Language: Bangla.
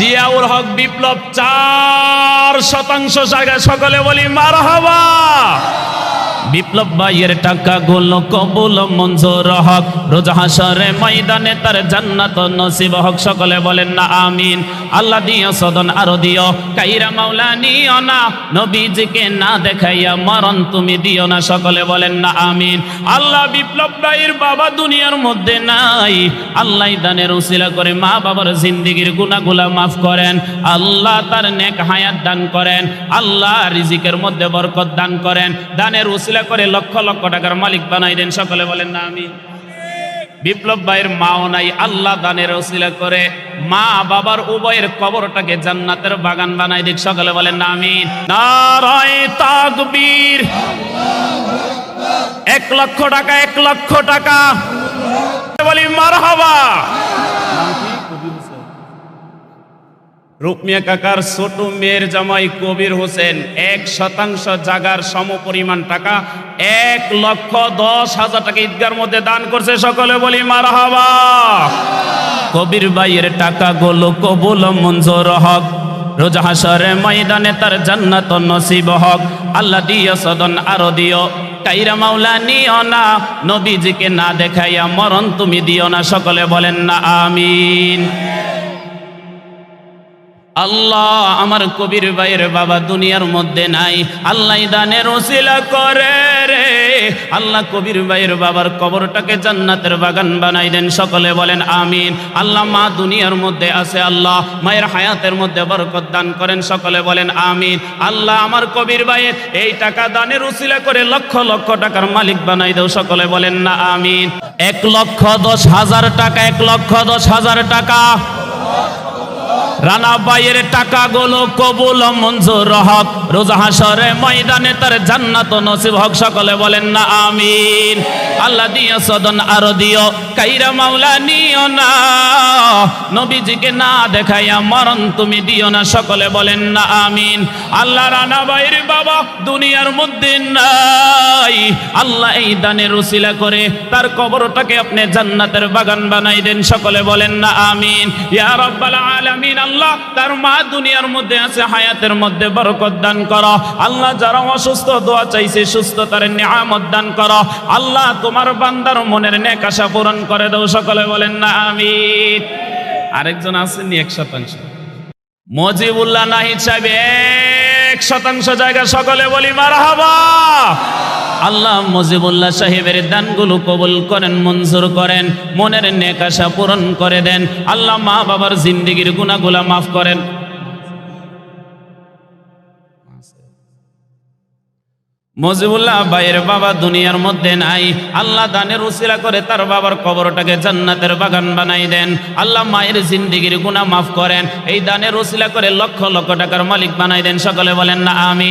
জিয়াউল হক বিপ্লব চার শতাংশ জায়গায় সকলে বলি মার হবা বিপ্লব ভাইয়ের টাকা গুলো কবুল মঞ্জুর হক। রোজ হাসরে ময়দানে তার জান্নাত নসিব হক। সকলে বলেন না, আমিন। আল্লাহ দিও, সদন আরও দিও। কাইরা মাওলা নিও না, নবীজিকে না দেখাইয়া মরণ তুমি দিও না। সকলে বলেন না, আমিন। আল্লাহ বিপ্লব ভাইয়ের বাবা দুনিয়ার মধ্যে নাই। আল্লাহ দানের উসিলা করে মা বাবার জিন্দিগির গুনাহগুলা মাফ করেন। আল্লাহ তার নেক হায়াত দান করেন। আল্লাহ রিজিকের মধ্যে বরকত দান করেন। দানের উসিলা করে লক্ষ লক্ষ টাকার মালিক বানাই দেন সকলে বলেন না আমি বিপ্লব ভাইয়ের মাও নাই, আল্লাহ দানের ওসিলা করে। মা বাবার উভয়ের কবরটাকে জান্নাতের বাগান বানাই দিক, সকালে বলেন না আমি নারায় এক লক্ষ টাকা, এক লক্ষ টাকা। বলি, মারহাবা। রুকমিয়া কাকার ছোট মেয়ের জামাই কবির হোসেন, এক শতাংশ জাগার সম পরিমাণ টাকা, এক লক্ষ দশ হাজার টাকা ঈদগার মধ্যে দান করছে সকলে বলি মারহাবা। কবির ভাইয়ের টাকা গুলো কবুল মঞ্জুর হক। রোজা হাসরে ময়দানে তার জান্নাত নসিব হক। আল্লাহ দিও, সদন আরও দিও। কাইরা মাওলা নিও না, নবীজিকে না দেখাইয়া মরণ তুমি দিও না, সকলে বলেন না, আমিন। আল্লাহ আমার কবির ভাইয়ের বাবা দুনিয়ার মধ্যে নাই। আল্লাহ দানের ওসিলা করে রে। আল্লাহ কবির ভাইয়ের বাবার কবরটাকে জান্নাতের বাগান বানাই দেন। সকলে বলেন আমিন। আল্লাহ মা দুনিয়ার মধ্যে আছে, আল্লাহ মায়ের হায়াতের মধ্যে বরকত দান করেন। সকলে বলেন আমিন। আল্লাহ আমার কবির ভাইয়ের এই টাকা দানের উসিলা করে লক্ষ লক্ষ টাকার মালিক বানাই দেও। সকলে বলেন না, আমিন। এক লক্ষ দশ হাজার টাকা, এক লক্ষ দশ হাজার টাকা। রানা বাইয়ের টাকা গুলো কবুল মঞ্জুর হক রোজা হাসরে ময়দানে তার জান্নাত নসিব হক। সকলে বলেন, না, আমিন। আল্লাহ দিও সদন আরও দিও। কাইরা মাওলা নিও না। নবীজিকে না দেখাইয়া মরণ তুমি দিও না। সকলে বলেন, না, আমিন। আল্লাহ রানা বাইয়ের বাবা দুনিয়ার মধ্যে নাই। আল্লাহ এই দানের উসিলা করে তার কবরটাকে আপনি জান্নাতের বাগান বানাই দেন। সকলে বলেন, না, আমিন। ইয়া রাব্বাল আলামিন আল্লাহ, তার মা দুনিয়ার মধ্যে আছে, হায়াতের মধ্যে বরকত দান করো। আল্লাহ যারা অসুস্থ, দোয়া চাইছে, সুস্থতার নিয়ামত দান করো। আল্লাহ তোমার বান্দার মনের নেক আশা পূরণ করে দাও। সকলে বলেন না, আমিন। আরেকজন আসেননি, এক শতাংশ। মজিবুল্লাহ নাহিদ সাহেব, এক শতাংশ জায়গা, সকলে বলি, মারহাবা। আল্লাহ মজিবুল্লাহ সাহেবের দানগুলো কবুল করেন, মঞ্জুর করেন, মনের নেকাশা পূরণ করে দেন। আল্লাহ মা বাবার জিন্দিগির গুণাগুলা মাফ করেন। মজিবুল্লাহ ভাইয়ের বাবা দুনিয়ার মধ্যে নাই। আল্লাহ দানের উসিলা করে তার বাবার কবরটাকে জান্নাতের বাগান বানাই দেন। আল্লাহ মায়ের জিন্দিগির গুণা মাফ করেন। এই দানের উসিলা করে লক্ষ লক্ষ টাকার মালিক বানাই দেন। সকলে বলেন না আমি